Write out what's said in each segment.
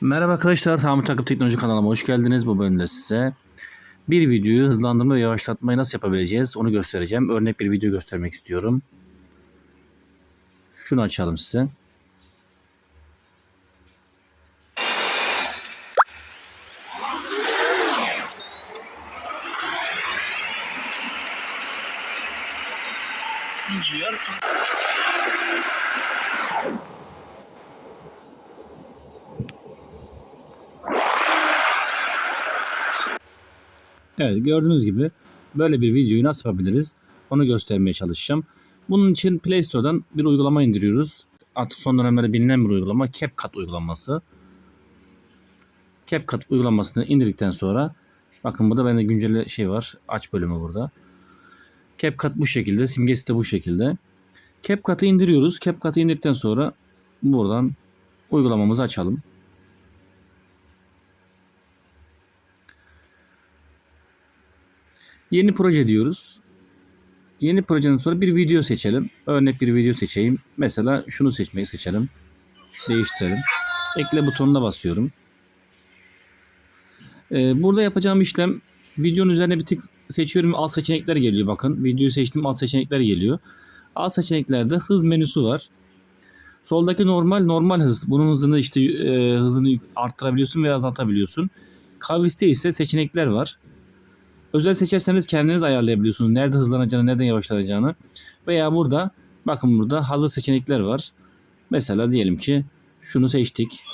Merhaba arkadaşlar, Tamir Takım Teknoloji kanalıma hoş geldiniz. Bu bölümde size bir videoyu hızlandırma ve yavaşlatmayı nasıl yapabileceğiz onu göstereceğim. Örnek bir video göstermek istiyorum. Şunu açalım size. Evet gördüğünüz gibi böyle bir videoyu nasıl yapabiliriz onu göstermeye çalışacağım. Bunun için Play Store'dan bir uygulama indiriyoruz. Artık son dönemlerde bilinen bir uygulama CapCut uygulaması. CapCut uygulamasını indirdikten sonra bakın burada bende güncel şey var. Aç bölümü burada. CapCut bu şekilde. Simgesi de bu şekilde. CapCut'ı indiriyoruz. CapCut'ı indirdikten sonra buradan uygulamamızı açalım. Yeni proje diyoruz. Yeni projenin sonra bir video seçelim. Örnek bir video seçeyim. Mesela şunu seçmeyi seçelim. Değiştirelim. Ekle butonuna basıyorum. Ee, burada yapacağım işlem videonun üzerine bir tık seçiyorum. Alt seçenekler geliyor bakın. Videoyu seçtim alt seçenekler geliyor. Alt seçeneklerde hız menüsü var. Soldaki normal normal hız. Bunun hızını işte e, hızını arttırabiliyorsun veya azaltabiliyorsun. Kavis'te ise seçenekler var. Özel seçerseniz kendiniz ayarlayabiliyorsunuz. Nerede hızlanacağını, nereden yavaşlanacağını. Veya burada bakın burada hazır seçenekler var. Mesela diyelim ki şunu seçtik.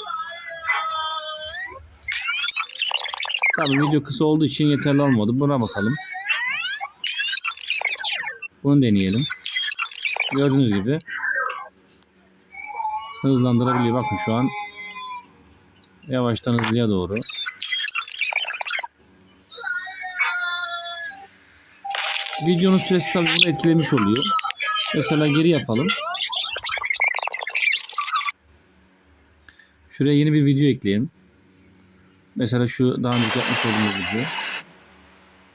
Tabii video kısa olduğu için yeterli olmadı. Buna bakalım. Bunu deneyelim. Gördüğünüz gibi hızlandırabiliyor. Bakın şu an yavaştan hızlıya doğru. Videonun süresi tabii bunu etkilemiş oluyor. Mesela geri yapalım. Şuraya yeni bir video ekleyelim. Mesela şu daha önce yapmış olduğumuz video.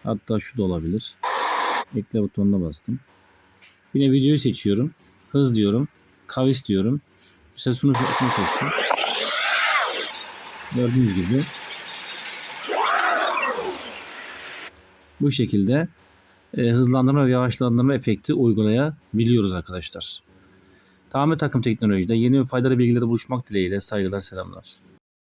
Hatta şu da olabilir. Ekle butonuna bastım. Yine videoyu seçiyorum. Hız diyorum. Kavis diyorum. Mesela şunu, seçtim. Gördüğünüz gibi. Bu şekilde e, hızlandırma ve yavaşlandırma efekti uygulayabiliyoruz arkadaşlar. Tamir takım teknolojide yeni ve faydalı bilgileri buluşmak dileğiyle saygılar selamlar.